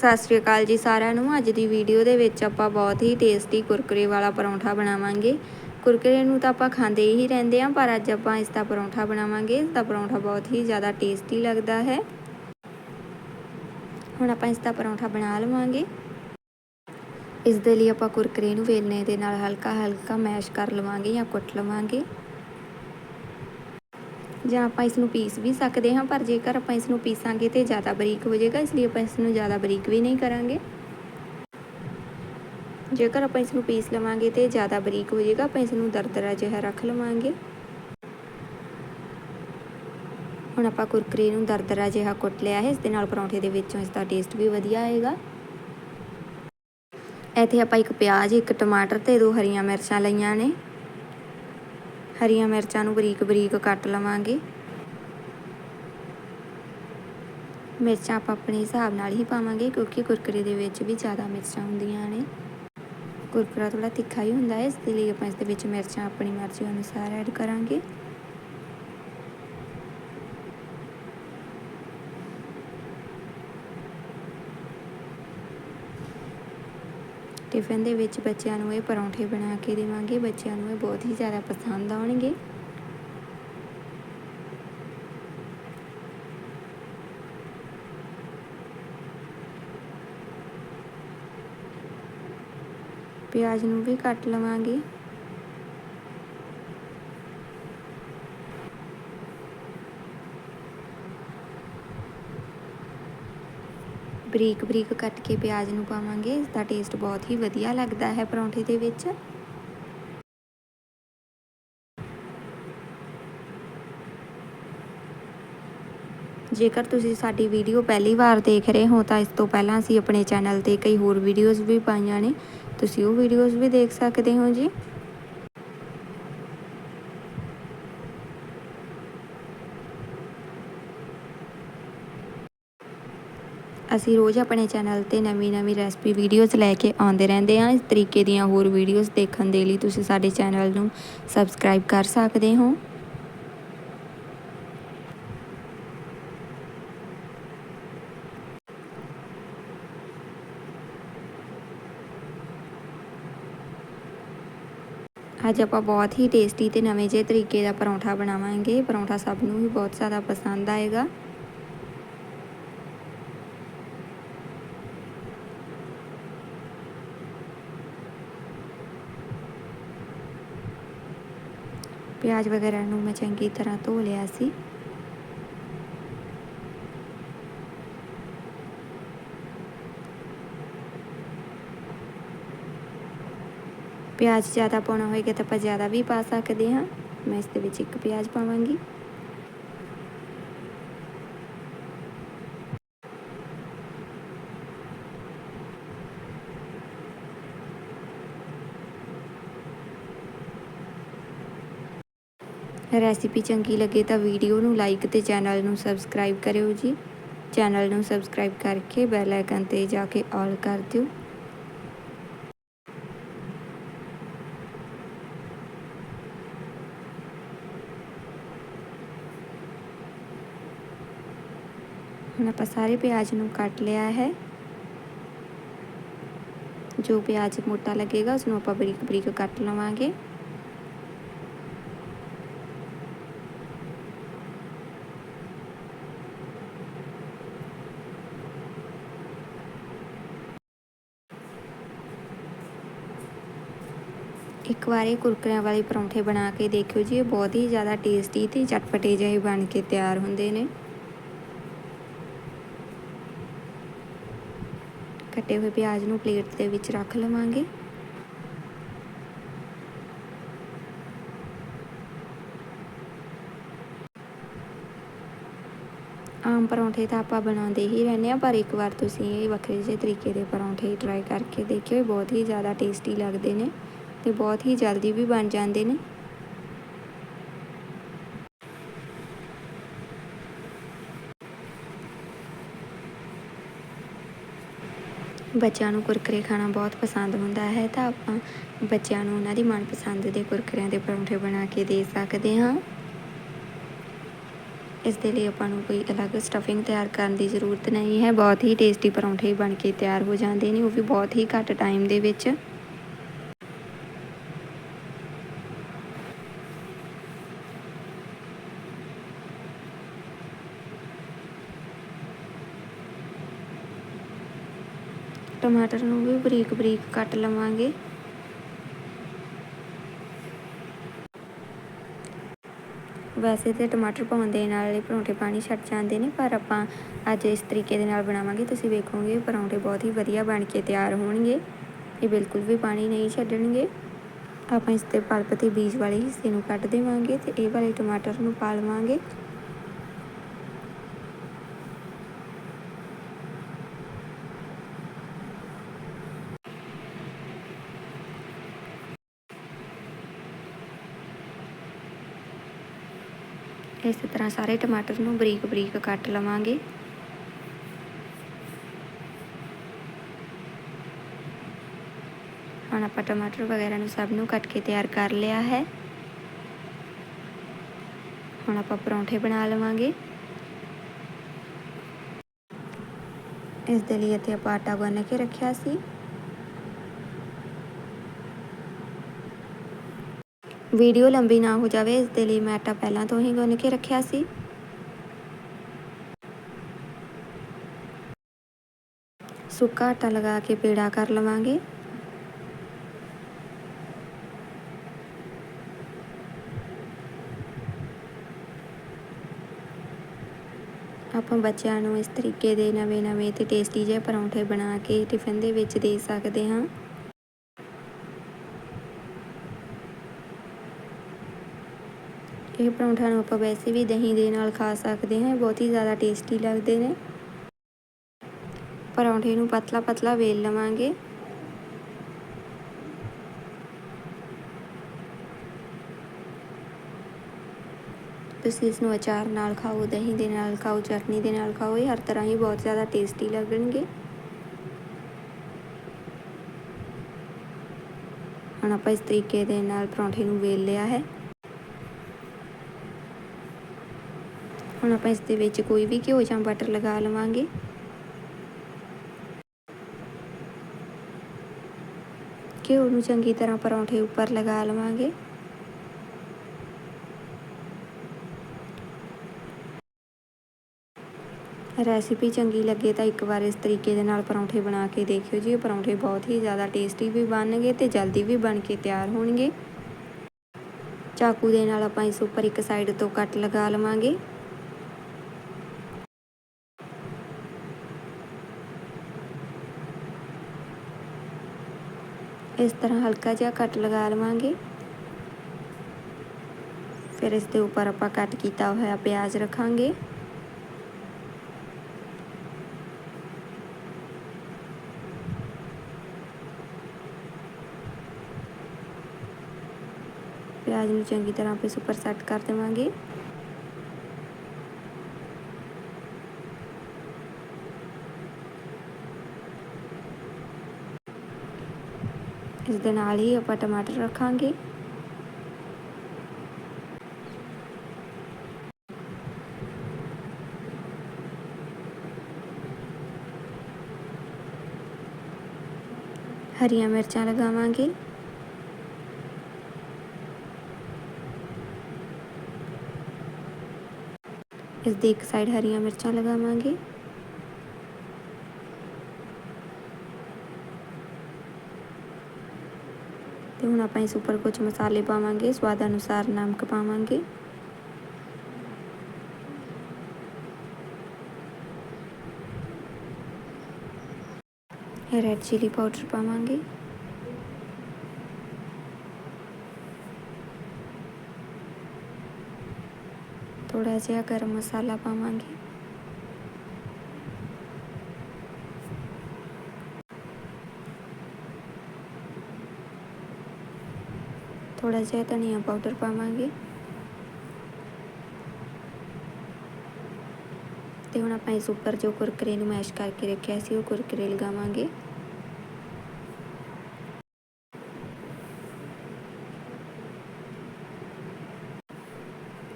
ਸਤਿ ਸ਼੍ਰੀ ਅਕਾਲ ਜੀ ਸਾਰਿਆਂ ਨੂੰ। ਅੱਜ ਦੀ ਵੀਡੀਓ ਦੇ ਵਿੱਚ ਆਪਾਂ ਬਹੁਤ ਹੀ ਟੇਸਟੀ ਕੁਰਕਰੇ ਵਾਲਾ ਪਰੌਂਠਾ ਬਣਾਵਾਂਗੇ। ਕੁਰਕਰੇ ਨੂੰ ਤਾਂ ਆਪਾਂ ਖਾਂਦੇ ਹੀ ਰਹਿੰਦੇ ਹਾਂ, ਪਰ ਅੱਜ ਆਪਾਂ ਇਸ ਦਾ ਪਰੌਂਠਾ ਬਣਾਵਾਂਗੇ। ਇਸ ਦਾ ਪਰੌਂਠਾ ਬਹੁਤ ਹੀ ਜ਼ਿਆਦਾ ਟੇਸਟੀ ਲੱਗਦਾ ਹੈ। ਹੁਣ ਆਪਾਂ ਇਸ ਦਾ ਪਰੌਂਠਾ ਬਣਾ ਲਵਾਂਗੇ। ਇਸ ਦੇ ਲਈ ਆਪਾਂ ਕੁਰਕਰੇ ਨੂੰ ਵੇਲਣੇ ਦੇ ਨਾਲ ਹਲਕਾ ਹਲਕਾ ਮੈਸ਼ ਕਰ ਲਵਾਂਗੇ ਜਾਂ ਕੁੱਟ ਲਵਾਂਗੇ। ਜਾਂ ਆਪਾਂ ਇਸ ਨੂੰ ਪੀਸ ਵੀ ਸਕਦੇ ਹਾਂ, ਪਰ ਜੇਕਰ ਆਪਾਂ ਇਸ ਨੂੰ ਪੀਸਾਂਗੇ ਤੇ ਜ਼ਿਆਦਾ ਬਰੀਕ ਹੋ ਜਾਏਗਾ, ਇਸ ਲਈ ਆਪਾਂ ਇਸ ਨੂੰ ਜ਼ਿਆਦਾ ਬਰੀਕ ਵੀ ਨਹੀਂ ਕਰਾਂਗੇ। ਜੇਕਰ ਆਪਾਂ ਇਸ ਨੂੰ ਪੀਸ ਲਵਾਂਗੇ ਤੇ ਜ਼ਿਆਦਾ ਬਰੀਕ ਹੋ ਜਾਏਗਾ, ਆਪਾਂ ਇਸ ਨੂੰ ਦਰਦਰਾ ਜਿਹਾ ਰੱਖ ਲਵਾਂਗੇ। ਹੁਣ ਆਪਾਂ ਕੁਰਕਰੇ ਨੂੰ ਦਰਦਰਾ ਜਿਹਾ ਕੁੱਟ ਲਿਆ ਹੈ, ਇਸ ਦੇ ਨਾਲ ਪਰੌਂਠੇ ਦੇ ਵਿੱਚੋਂ ਇਸ ਦਾ ਟੇਸਟ ਵੀ ਵਧੀਆ ਆਏਗਾ। ਇੱਥੇ ਆਪਾਂ ਇੱਕ ਪਿਆਜ਼, ਇੱਕ ਟਮਾਟਰ ਤੇ ਦੋ ਹਰੀਆਂ ਮਿਰਚਾਂ ਲਈਆਂ ਨੇ। ਹਰੀਆਂ ਮਿਰਚਾਂ ਨੂੰ ਬਰੀਕ ਬਰੀਕ ਕੱਟ ਲਵਾਂਗੇ। ਮਿਰਚਾਂ ਆਪਾਂ ਆਪਣੇ ਹਿਸਾਬ ਨਾਲ ਹੀ ਪਾਵਾਂਗੇ ਕਿਉਂਕਿ ਕੁਰਕਰੇ ਦੇ ਵਿੱਚ ਵੀ ਜ਼ਿਆਦਾ ਮਿਰਚਾਂ ਹੁੰਦੀਆਂ ਨੇ। ਕੁਰਕਰਾ ਥੋੜਾ ਤਿੱਖਾ ਹੀ ਹੁੰਦਾ ਹੈ, ਇਸ ਦੇ ਲਈ ਆਪਾਂ ਇਸ ਦੇ ਵਿੱਚ ਮਿਰਚਾਂ ਆਪਣੀ ਮਰਜ਼ੀ ਅਨੁਸਾਰ ਐਡ ਕਰਾਂਗੇ। ਟਿਫਨ ਦੇ ਵਿੱਚ ਬੱਚਿਆਂ ਨੂੰ ਇਹ ਪਰੌਂਠੇ ਬਣਾ ਕੇ ਦੇਵਾਂਗੇ। ਬੱਚਿਆਂ ਨੂੰ ਇਹ ਬਹੁਤ ਹੀ ਜ਼ਿਆਦਾ ਪਸੰਦ ਆਉਣਗੇ। ਪਿਆਜ਼ ਨੂੰ ਵੀ ਕੱਟ ਲਵਾਂਗੇ। ਬਰੀਕ ਬਰੀਕ ਕੱਟ ਕੇ ਪਿਆਜ਼ ਨੂੰ ਪਾਵਾਂਗੇ ਇਸ ਦਾ ਟੇਸਟ ਬਹੁਤ ਹੀ ਵਧੀਆ ਲੱਗਦਾ ਹੈ ਪਰੌਂਠੇ ਦੇ ਵਿੱਚ। ਜੇਕਰ ਤੁਸੀਂ ਸਾਡੀ ਵੀਡੀਓ ਪਹਿਲੀ ਵਾਰ ਦੇਖ ਰਹੇ ਹੋ, ਤਾਂ ਇਸ ਤੋਂ ਪਹਿਲਾਂ ਅਸੀਂ ਆਪਣੇ ਚੈਨਲ ਤੇ ਕਈ ਹੋਰ ਵੀਡੀਓਜ਼ ਵੀ ਪਾਈਆਂ ਨੇ। ਤੁਸੀਂ ਉਹ ਵੀਡੀਓਜ਼ ਵੀ ਦੇਖ ਸਕਦੇ ਹੋ ਜੀ। ਅਸੀਂ ਰੋਜ਼ ਆਪਣੇ ਚੈਨਲ ਤੇ ਨਵੀਂ-ਨਵੀਂ ਰੈਸਪੀ ਵੀਡੀਓਜ਼ ਲੈ ਕੇ ਆਉਂਦੇ ਰਹਿੰਦੇ ਹਾਂ। ਇਸ ਤਰੀਕੇ ਦੀਆਂ ਹੋਰ ਵੀਡੀਓਜ਼ ਦੇਖਣ ਦੇ ਲਈ ਤੁਸੀਂ ਸਾਡੇ ਚੈਨਲ ਨੂੰ ਸਬਸਕ੍ਰਾਈਬ ਕਰ ਸਕਦੇ ਹੋ। ਅੱਜ ਆਪਾਂ ਬਹੁਤ ਹੀ ਟੇਸਟੀ ਤੇ ਨਵੇਂ ਜਿਹੇ ਤਰੀਕੇ ਦਾ ਪਰੌਂਠਾ ਬਣਾਵਾਂਗੇ। ਪਰੌਂਠਾ ਸਭ ਨੂੰ ਹੀ ਬਹੁਤ ਜ਼ਿਆਦਾ ਪਸੰਦ ਆਏਗਾ। ਪਿਆਜ਼ ਵਗੈਰਾ ਨੂੰ ਮੈਂ ਚੰਗੀ ਤਰ੍ਹਾਂ ਧੋ ਲਿਆ ਸੀ ਪਿਆਜ਼ ਜ਼ਿਆਦਾ ਪਾਉਣਾ ਹੋਏਗਾ ਤਾਂ ਆਪਾਂ ਜ਼ਿਆਦਾ ਵੀ ਪਾ ਸਕਦੇ ਹਾਂ ਮੈਂ ਇਸ ਦੇ ਵਿੱਚ ਇੱਕ ਪਿਆਜ਼ ਪਾਵਾਂਗੀ ਰੈਸਿਪੀ ਚੰਗੀ ਲੱਗੇ ਤਾਂ ਵੀਡੀਓ ਨੂੰ ਲਾਈਕ ਤੇ ਚੈਨਲ ਨੂੰ ਸਬਸਕ੍ਰਾਈਬ ਕਰਿਓ ਜੀ। ਚੈਨਲ ਨੂੰ ਸਬਸਕ੍ਰਾਈਬ ਕਰਕੇ ਬੈਲ ਆਈਕਨ ਤੇ ਜਾ ਕੇ ਆਲ ਕਰ ਦਿਓ। ਹੁਣ ਆਪਾਂ ਸਾਰੇ ਪਿਆਜ਼ ਨੂੰ ਕੱਟ ਲਿਆ ਹੈ। ਜੋ ਪਿਆਜ਼ ਮੋਟਾ ਲੱਗੇਗਾ ਉਸ ਨੂੰ ਆਪਾਂ ਬਰੀਕ ਬਰੀਕ ਕੱਟ ਲਵਾਂਗੇ। ਵਾਰ ਇਹ ਕੁਰਕਰਿਆਂ ਵਾਲੇ ਪਰੌਂਠੇ ਬਣਾ ਕੇ ਦੇਖਿਓ ਜੀ, ਇਹ ਬਹੁਤ ਹੀ ਜ਼ਿਆਦਾ ਟੇਸਟੀ ਤੇ ਚਟਪਟੇ ਜਿਹੇ ਬਣ ਕੇ ਤਿਆਰ ਹੁੰਦੇ ਨੇ। ਕੱਟੇ ਹੋਏ ਪਿਆਜ਼ ਨੂੰ ਪਲੇਟ ਦੇ ਵਿੱਚ ਰੱਖ ਲਵਾਂਗੇ। ਆਮ ਪਰੌਂਠੇ ਤਾਂ ਆਪਾਂ ਬਣਾਉਂਦੇ ਹੀ ਰਹਿੰਦੇ ਆ ਪਰ ਇੱਕ ਵਾਰ ਤੁਸੀਂ ਇਹ ਵੱਖਰੇ ਜਿਹੇ ਤਰੀਕੇ ਦੇ ਪਰੌਂਠੇ ਟਰਾਈ ਕਰਕੇ ਦੇਖਿਓ ਬਹੁਤ ਹੀ ਜ਼ਿਆਦਾ ਟੇਸਟੀ ਲੱਗਦੇ ਨੇ। ਤੇ ਬਹੁਤ ਹੀ ਜਲਦੀ ਵੀ ਬਣ ਜਾਂਦੇ ਨੇ। ਬੱਚਿਆਂ ਨੂੰ ਕੁਰਕਰੇ ਖਾਣਾ ਬਹੁਤ ਪਸੰਦ ਹੁੰਦਾ ਹੈ ਤਾਂ ਆਪਾਂ ਬੱਚਿਆਂ ਨੂੰ ਉਹਨਾਂ ਦੀ ਮਨਪਸੰਦ ਦੇ ਕੁਰਕਰਿਆਂ ਦੇ ਪਰੌਂਠੇ ਬਣਾ ਕੇ ਦੇ ਸਕਦੇ ਹਾਂ। ਇਸ ਦੇ ਲਈ ਆਪਾਂ ਨੂੰ ਕੋਈ ਅਲੱਗ ਸਟਫਿੰਗ ਤਿਆਰ ਕਰਨ ਦੀ ਜ਼ਰੂਰਤ ਨਹੀਂ ਹੈ। ਬਹੁਤ ਹੀ ਟੇਸਟੀ ਪਰੌਂਠੇ ਬਣ ਕੇ ਤਿਆਰ ਹੋ ਜਾਂਦੇ ਨੇ, ਉਹ ਵੀ ਬਹੁਤ ਹੀ ਘੱਟ ਟਾਈਮ ਦੇ ਵਿੱਚ। ਟਮਾਟਰ ਨੂੰ ਵੀ ਬਰੀਕ ਬਰੀਕ ਕੱਟ ਲਵਾਂਗੇ। ਵੈਸੇ ਤੇ ਟਮਾਟਰ ਪਾਉਣ ਦੇ ਨਾਲ ਇਹ ਪਰੌਂਠੇ ਪਾਣੀ ਛੱਡ ਜਾਂਦੇ ਨੇ, ਪਰ ਆਪਾਂ ਅੱਜ ਇਸ ਤਰੀਕੇ ਦੇ ਨਾਲ ਬਣਾਵਾਂਗੇ। ਤੁਸੀਂ ਵੇਖੋਗੇ ਪਰੌਂਠੇ ਬਹੁਤ ਹੀ ਵਧੀਆ ਬਣ ਕੇ ਤਿਆਰ ਹੋਣਗੇ। ਇਹ ਬਿਲਕੁਲ ਵੀ ਪਾਣੀ ਨਹੀਂ ਛੱਡਣਗੇ। ਆਪਾਂ ਇਸ ਤੇ ਪਲਪ ਤੇ ਬੀਜ ਵਾਲੇ ਹਿੱਸੇ ਨੂੰ ਕੱਢ ਦੇਵਾਂਗੇ ਤੇ ਇਹ ਵਾਲੇ ਟਮਾਟਰ ਨੂੰ ਪਾ ਲਵਾਂਗੇ। ਇਸੇ ਤਰ੍ਹਾਂ ਸਾਰੇ ਟਮਾਟਰ ਨੂੰ ਬਰੀਕ ਬਰੀਕ ਕੱਟ ਲਵਾਂਗੇ। ਹੁਣ ਆਪਾਂ ਟਮਾਟਰ ਵਗੈਰਾ ਨੂੰ ਸਭ ਨੂੰ ਕੱਟ ਕੇ ਤਿਆਰ ਕਰ ਲਿਆ ਹੈ। ਹੁਣ ਆਪਾਂ ਪਰੌਂਠੇ ਬਣਾ ਲਵਾਂਗੇ। ਇਸ ਦੇ ਲਈ ਇੱਥੇ ਆਪਾਂ ਆਟਾ ਗੁੰਨ ਕੇ ਰੱਖਿਆ ਸੀ। ਵੀਡੀਓ ਲੰਬੀ ਨਾ ਹੋ ਜਾਵੇ ਇਸ ਦੇ ਲਈ ਮੈਂ ਆਟਾ ਪਹਿਲਾਂ ਤੋਂ ਹੀ ਗੁੰਨ ਕੇ ਰੱਖਿਆ ਸੀ। ਸੁੱਕਾ ਆਟਾ ਲਗਾ ਕੇ ਪੇੜਾ ਕਰ ਲਵਾਂਗੇ। ਆਪਾਂ ਬੱਚਿਆਂ ਨੂੰ ਇਸ ਤਰੀਕੇ ਦੇ ਨਵੇਂ-ਨਵੇਂ ਤੇ ਟੇਸਟੀ ਜਿਹੇ ਪਰੌਂਠੇ ਬਣਾ ਕੇ ਟਿਫਨ ਦੇ ਵਿੱਚ ਦੇ ਸਕਦੇ ਹਾਂ। ਇਹ ਪਰੌਂਠਾ ਨੂੰ ਆਪਾਂ ਵੈਸੇ ਵੀ ਦਹੀਂ ਦੇ ਨਾਲ ਖਾ ਸਕਦੇ ਹਾਂ, ਬਹੁਤ ਹੀ ਜ਼ਿਆਦਾ ਟੇਸਟੀ ਲੱਗਦੇ ਨੇ। ਪਰੌਂਠੇ ਨੂੰ ਪਤਲਾ ਪਤਲਾ ਵੇਲ ਲਵਾਂਗੇ। ਤੁਸੀਂ ਇਸ ਨੂੰ ਅਚਾਰ ਨਾਲ ਖਾਓ, ਦਹੀਂ ਦੇ ਨਾਲ ਖਾਓ, ਚਟਨੀ ਦੇ ਨਾਲ ਖਾਓ, ਇਹ ਹਰ ਤਰ੍ਹਾਂ ਹੀ ਬਹੁਤ ਜ਼ਿਆਦਾ ਟੇਸਟੀ ਲੱਗਣਗੇ। ਹੁਣ ਆਪਾਂ ਇਸ ਤਰੀਕੇ ਦੇ ਨਾਲ ਪਰੌਂਠੇ ਨੂੰ ਵੇਲ ਲਿਆ ਹੈ। ਹੁਣ ਆਪਾਂ ਇਸ ਦੇ ਵਿੱਚ ਕੋਈ ਵੀ ਘਿਓ ਜਾਂ ਬਟਰ ਲਗਾ ਲਵਾਂਗੇ। ਘਿਓ ਨੂੰ ਚੰਗੀ ਤਰ੍ਹਾਂ ਪਰੌਂਠੇ ਉੱਪਰ ਲਗਾ ਲਵਾਂਗੇ। ਰੈਸਿਪੀ ਚੰਗੀ ਲੱਗੇ ਤਾਂ ਇੱਕ ਵਾਰ ਇਸ ਤਰੀਕੇ ਦੇ ਨਾਲ ਪਰੌਂਠੇ ਬਣਾ ਕੇ ਦੇਖਿਓ ਜੀ, ਇਹ ਪਰੌਂਠੇ ਬਹੁਤ ਹੀ ਜ਼ਿਆਦਾ ਟੇਸਟੀ ਵੀ ਬਣਨਗੇ ਤੇ ਜਲਦੀ ਵੀ ਬਣ ਕੇ ਤਿਆਰ ਹੋਣਗੇ। ਚਾਕੂ ਦੇ ਨਾਲ ਆਪਾਂ ਇਸ ਉੱਪਰ ਇੱਕ ਸਾਈਡ ਤੋਂ ਕੱਟ ਲਗਾ ਲਵਾਂਗੇ। ਇਸ ਤਰ੍ਹਾਂ ਹਲਕਾ ਜਿਹਾ ਕੱਟ ਲਗਾ ਲਵਾਂਗੇ ਫਿਰ ਇਸ ਦੇ ਉੱਪਰ ਆਪਾਂ ਕੱਟ ਕੀਤਾ ਹੋਇਆ ਪਿਆਜ਼ ਰੱਖਾਂਗੇ ਪਿਆਜ਼ ਨੂੰ ਚੰਗੀ ਤਰ੍ਹਾਂ ਆਪੇ ਉੱਪਰ ਸੈੱਟ ਕਰ ਦੇਵਾਂਗੇ ਇਸ ਦੇ ਨਾਲ ਹੀ ਆਪਾਂ ਟਮਾਟਰ ਰੱਖਾਂਗੇ। ਹਰੀਆਂ ਮਿਰਚਾਂ ਲਗਾਵਾਂਗੇ। ਇਸ ਦੀ ਇੱਕ ਸਾਈਡ ਹਰੀਆਂ ਮਿਰਚਾਂ ਲਗਾਵਾਂਗੇ ਤੇ ਹੁਣ ਆਪਾਂ ਇਸ ਉੱਪਰ ਕੁਝ ਮਸਾਲੇ ਪਾਵਾਂਗੇ, ਸਵਾਦ ਅਨੁਸਾਰ ਨਮਕ ਪਾਵਾਂਗੇ। ਰੈਡ ਚਿਲੀ ਪਾਊਡਰ ਪਾਵਾਂਗੇ। ਥੋੜਾ ਜਿਹਾ ਗਰਮ ਮਸਾਲਾ ਪਾਵਾਂਗੇ। ਥੋੜਾ ਜਿਹਾ ਧਨੀਆ ਪਾਊਡਰ ਪਾਵਾਂਗੇ। ਤੇ ਹੁਣ ਆਪਾਂ ਇਸ ਉੱਪਰ ਜੋ ਕੁਰਕਰੇ ਨੂੰ ਮੈਸ਼ ਕਰਕੇ ਰੱਖਿਆ ਸੀ, ਉਹ ਕੁਰਕਰੇ ਲਗਾਵਾਂਗੇ।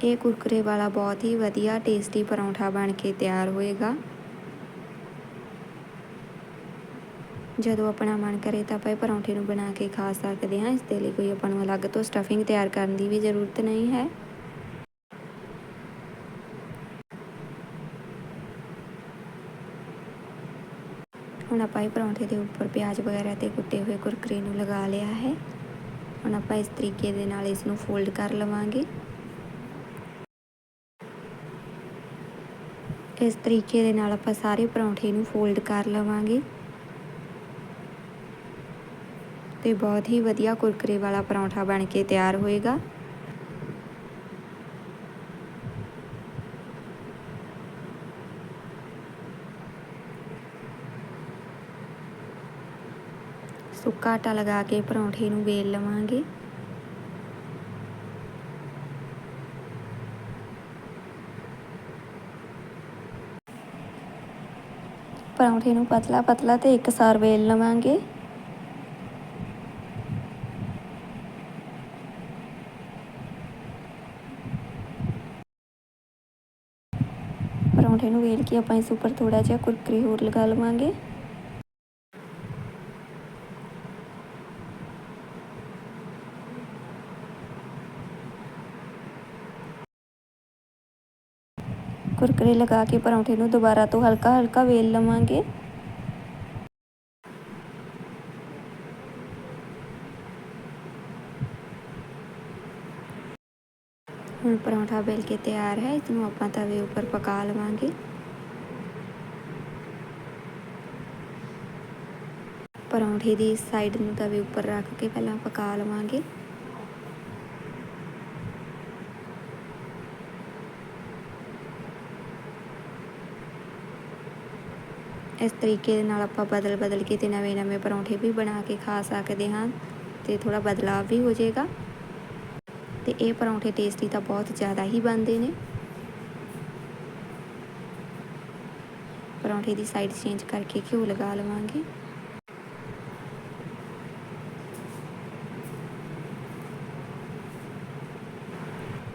ਇਹ ਕੁਰਕਰੇ ਵਾਲਾ ਬਹੁਤ ਹੀ ਵਧੀਆ ਟੇਸਟੀ ਪਰੌਂਠਾ ਬਣ ਕੇ ਤਿਆਰ ਹੋਏਗਾ। ਜਦੋਂ ਆਪਣਾ ਮਨ ਕਰੇ ਤਾਂ ਆਪਾਂ ਇਹ ਪਰੌਂਠੇ ਨੂੰ ਬਣਾ ਕੇ ਖਾ ਸਕਦੇ ਹਾਂ। ਇਸ ਦੇ ਲਈ ਕੋਈ ਆਪਾਂ ਨੂੰ ਅਲੱਗ ਤੋਂ ਸਟਫਿੰਗ ਤਿਆਰ ਕਰਨ ਦੀ ਵੀ ਜ਼ਰੂਰਤ ਨਹੀਂ ਹੈ। ਹੁਣ ਆਪਾਂ ਇਹ ਪਰੌਂਠੇ ਦੇ ਉੱਪਰ ਪਿਆਜ਼ ਵਗੈਰਾ ਤੇ ਕੁੱਟੇ ਹੋਏ ਕੁਰਕਰੇ ਨੂੰ ਲਗਾ ਲਿਆ ਹੈ। ਹੁਣ ਆਪਾਂ ਇਸ ਤਰੀਕੇ ਦੇ ਨਾਲ ਇਸ ਨੂੰ ਫੋਲਡ ਕਰ ਲਵਾਂਗੇ। ਇਸ ਤਰੀਕੇ ਦੇ ਨਾਲ ਆਪਾਂ ਸਾਰੇ ਪਰੌਂਠੇ ਨੂੰ ਫੋਲਡ ਕਰ ਲਵਾਂਗੇ। ਤੇ ਬਹੁਤ ਹੀ ਵਧੀਆ ਕੁਰਕਰੇ ਵਾਲਾ ਪਰੌਂਠਾ ਬਣ ਕੇ ਤਿਆਰ ਹੋਏਗਾ। ਸੁੱਕਾ ਆਟਾ ਲਗਾ ਕੇ ਪਰੌਂਠੇ ਨੂੰ ਵੇਲ ਲਵਾਂਗੇ। ਪਰੌਂਠੇ ਨੂੰ ਪਤਲਾ ਪਤਲਾ ਤੇ ਇੱਕ ਸਾਰ ਵੇਲ ਲਵਾਂਗੇ। ਪਰੌਂਠੇ ਨੂੰ ਵੇਲ ਕੇ ਆਪਾਂ ਇਸ ਉੱਪਰ ਥੋੜਾ ਜਿਹਾ ਕੁਰਕਰੇ ਹੋਰ ਲਗਾ ਲਵਾਂਗੇ। ਕੁਰਕਰੇ ਲਗਾ ਕੇ ਪਰੌਂਠੇ ਨੂੰ ਦੁਬਾਰਾ ਤੋਂ ਹਲਕਾ ਹਲਕਾ ਵੇਲ ਲਵਾਂਗੇ। ਹੁਣ ਪਰੌਂਠਾ ਬੇਲ ਕੇ ਤਿਆਰ ਹੈ ਇਸ ਨੂੰ ਆਪਾਂ ਤਵੇ ਉੱਪਰ ਪਕਾ ਲਵਾਂਗੇ। ਪਰੌਂਠੇ ਦੀ ਸਾਈਡ ਨੂੰ ਤਵੇ ਉੱਪਰ ਰੱਖ ਕੇ ਪਹਿਲਾਂ ਪਕਾ ਲਵਾਂਗੇ। ਇਸ ਤਰੀਕੇ ਦੇ ਨਾਲ ਆਪਾਂ ਬਦਲ ਬਦਲ ਕੇ ਤੇ ਨਵੇਂ ਨਵੇਂ ਪਰੌਂਠੇ ਵੀ ਬਣਾ ਕੇ ਖਾ ਸਕਦੇ ਹਾਂ ਤੇ ਥੋੜਾ ਬਦਲਾਅ ਵੀ ਹੋ ਜਾਏਗਾ। ਤੇ ਇਹ ਪਰੌਂਠੇ ਟੇਸਟੀ ਤਾਂ ਬਹੁਤ ਜ਼ਿਆਦਾ ਹੀ ਬਣਦੇ ਨੇ। ਪਰੌਂਠੇ ਦੀ ਸਾਈਡ ਚੇਂਜ ਕਰਕੇ ਘਿਓ ਲਗਾ ਲਵਾਂਗੇ।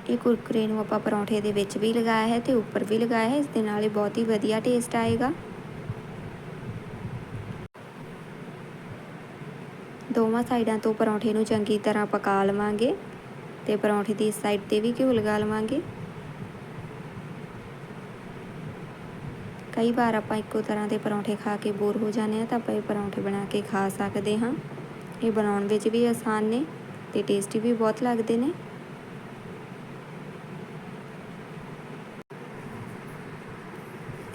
ਇਹ ਕੁਰਕਰੇ ਨੂੰ ਆਪਾਂ ਪਰੌਂਠੇ ਦੇ ਵਿੱਚ ਵੀ ਲਗਾਇਆ ਹੈ ਤੇ ਉੱਪਰ ਵੀ ਲਗਾਇਆ ਹੈ, ਇਸ ਦੇ ਨਾਲ ਇਹ ਬਹੁਤ ਹੀ ਵਧੀਆ ਟੇਸਟ ਆਏਗਾ। ਦੋਵਾਂ ਸਾਈਡਾਂ ਤੋਂ ਪਰੌਂਠੇ ਨੂੰ ਚੰਗੀ ਤਰ੍ਹਾਂ ਪਕਾ ਲਵਾਂਗੇ। ਤੇ ਪਰੌਂਠੇ ਦੀ ਸਾਈਡ ਤੇ ਵੀ ਘਿਓ ਲਗਾ ਲਵਾਂਗੇ। ਕਈ ਵਾਰ ਆਪਾਂ ਇੱਕੋ ਤਰ੍ਹਾਂ ਦੇ ਪਰੌਂਠੇ ਖਾ ਕੇ ਬੋਰ ਹੋ ਜਾਂਦੇ ਆ ਤਾਂ ਆਪਾਂ ਇਹ ਪਰੌਂਠੇ ਬਣਾ ਕੇ ਖਾ ਸਕਦੇ ਹਾਂ। ਇਹ ਬਣਾਉਣ ਵਿੱਚ ਵੀ ਆਸਾਨ ਨੇ ਤੇ ਟੇਸਟੀ ਵੀ ਬਹੁਤ ਲੱਗਦੇ ਨੇ।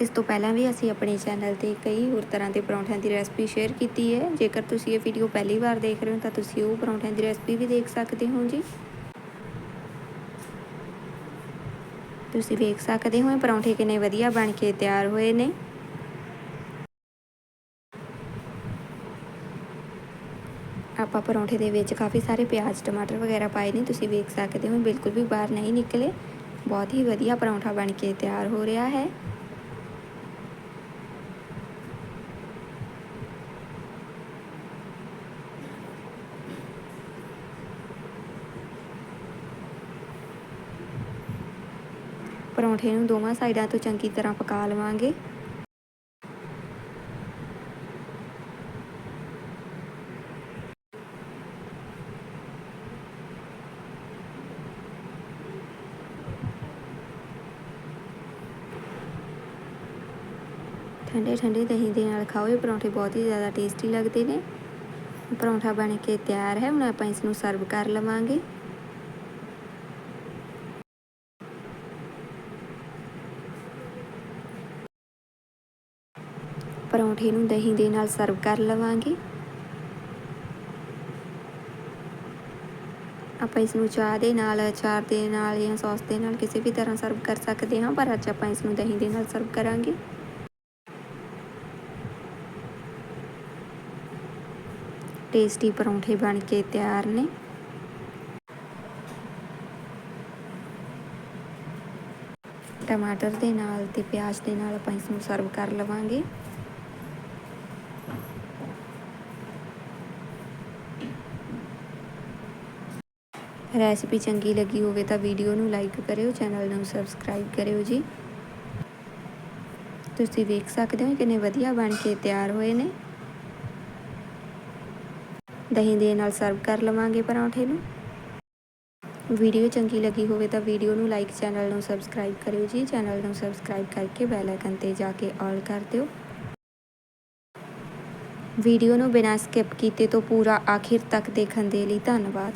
ਇਸ ਤੋਂ ਪਹਿਲਾਂ ਵੀ ਅਸੀਂ ਆਪਣੇ ਚੈਨਲ ਤੇ ਕਈ ਹੋਰ ਤਰ੍ਹਾਂ ਦੇ ਪਰੌਂਠਿਆਂ ਦੀ ਰੈਸਪੀ ਸ਼ੇਅਰ ਕੀਤੀ ਹੈ। ਜੇਕਰ ਤੁਸੀਂ ਇਹ ਵੀਡੀਓ ਪਹਿਲੀ ਵਾਰ ਦੇਖ ਰਹੇ ਹੋ ਤਾਂ ਤੁਸੀਂ ਉਹ ਪਰੌਂਠਿਆਂ ਦੀ ਰੈਸਪੀ ਵੀ ਦੇਖ ਸਕਦੇ ਹੋ ਜੀ। ਤੁਸੀਂ ਵੇਖ ਸਕਦੇ ਹੋ ਪਰੌਂਠੇ ਕਿੰਨੇ ਵਧੀਆ ਬਣ ਕੇ ਤਿਆਰ ਹੋਏ ਨੇ। ਆਪਾਂ ਪਰੌਂਠੇ ਦੇ ਵਿੱਚ ਕਾਫੀ ਸਾਰੇ ਪਿਆਜ਼, ਟਮਾਟਰ ਵਗੈਰਾ ਪਾਏ ਨੇ, ਤੁਸੀਂ ਵੇਖ ਸਕਦੇ ਹੋ, ਬਿਲਕੁਲ ਵੀ ਬਾਹਰ ਨਹੀਂ ਨਿਕਲੇ। ਬਹੁਤ ਹੀ ਵਧੀਆ ਪਰੌਂਠਾ ਬਣ ਕੇ ਤਿਆਰ ਹੋ ਰਿਹਾ ਹੈ। ਪਰੌਂਠੇ ਨੂੰ ਦੋਵਾਂ ਸਾਈਡਾਂ ਤੋਂ ਚੰਗੀ ਤਰ੍ਹਾਂ ਪਕਾ ਲਵਾਂਗੇ। ਠੰਡੇ ਠੰਡੇ ਦਹੀਂ ਦੇ ਨਾਲ ਖਾਓ, ਇਹ ਪਰੌਂਠੇ ਬਹੁਤ ਹੀ ਜ਼ਿਆਦਾ ਟੇਸਟੀ ਲੱਗਦੇ ਨੇ। ਪਰੌਂਠਾ ਬਣ ਕੇ ਤਿਆਰ ਹੈ, ਹੁਣ ਆਪਾਂ ਇਸ ਨੂੰ ਸਰਵ ਕਰ ਲਵਾਂਗੇ। ਪਰੌਂਠੇ ਨੂੰ ਦਹੀਂ ਦੇ ਨਾਲ ਸਰਵ ਕਰ ਲਵਾਂਗੇ। ਆਪਾਂ ਇਸ ਨੂੰ ਚਾਹ ਦੇ ਨਾਲ, ਅਚਾਰ ਦੇ ਨਾਲ ਜਾਂ ਸੌਸ ਦੇ ਨਾਲ ਕਿਸੇ ਵੀ ਤਰ੍ਹਾਂ ਸਰਵ ਕਰ ਸਕਦੇ ਹਾਂ, ਪਰ ਅੱਜ ਆਪਾਂ ਇਸ ਨੂੰ ਦਹੀਂ ਦੇ ਨਾਲ ਸਰਵ ਕਰਾਂਗੇ। ਟੇਸਟੀ ਪਰੌਂਠੇ ਬਣ ਕੇ ਤਿਆਰ ਨੇ। ਟਮਾਟਰ ਦੇ ਨਾਲ ਤੇ ਪਿਆਜ਼ ਦੇ ਨਾਲ ਆਪਾਂ ਇਸ ਨੂੰ ਸਰਵ ਕਰ ਲਵਾਂਗੇ। ਰੈਸਪੀ ਚੰਗੀ ਲੱਗੀ ਹੋਵੇ ਤਾਂ ਵੀਡੀਓ ਨੂੰ ਲਾਈਕ ਕਰਿਓ, ਚੈਨਲ ਨੂੰ ਸਬਸਕ੍ਰਾਈਬ ਕਰਿਓ ਜੀ। ਤੁਸੀਂ ਵੇਖ ਸਕਦੇ ਹੋ ਕਿੰਨੇ ਵਧੀਆ ਬਣ ਕੇ ਤਿਆਰ ਹੋਏ ਨੇ। ਦਹੀਂ ਦੇ ਨਾਲ ਸਰਵ ਕਰ ਲਵਾਂਗੇ ਪਰੌਂਠੇ ਨੂੰ। ਵੀਡੀਓ ਚੰਗੀ ਲੱਗੀ ਹੋਵੇ ਤਾਂ ਵੀਡੀਓ ਨੂੰ ਲਾਈਕ, ਚੈਨਲ ਨੂੰ ਸਬਸਕ੍ਰਾਈਬ ਕਰਿਓ ਜੀ। ਚੈਨਲ ਨੂੰ ਸਬਸਕ੍ਰਾਈਬ ਕਰਕੇ ਬੈਲ ਆਈਕਨ ਤੇ ਜਾ ਕੇ ਆਲ ਕਰ ਦਿਓ। ਵੀਡੀਓ ਨੂੰ ਬਿਨਾਂ ਸਕਿਪ ਕੀਤੇ ਤੋਂ ਪੂਰਾ ਆਖਿਰ ਤੱਕ ਦੇਖਣ ਦੇ ਲਈ ਧੰਨਵਾਦ।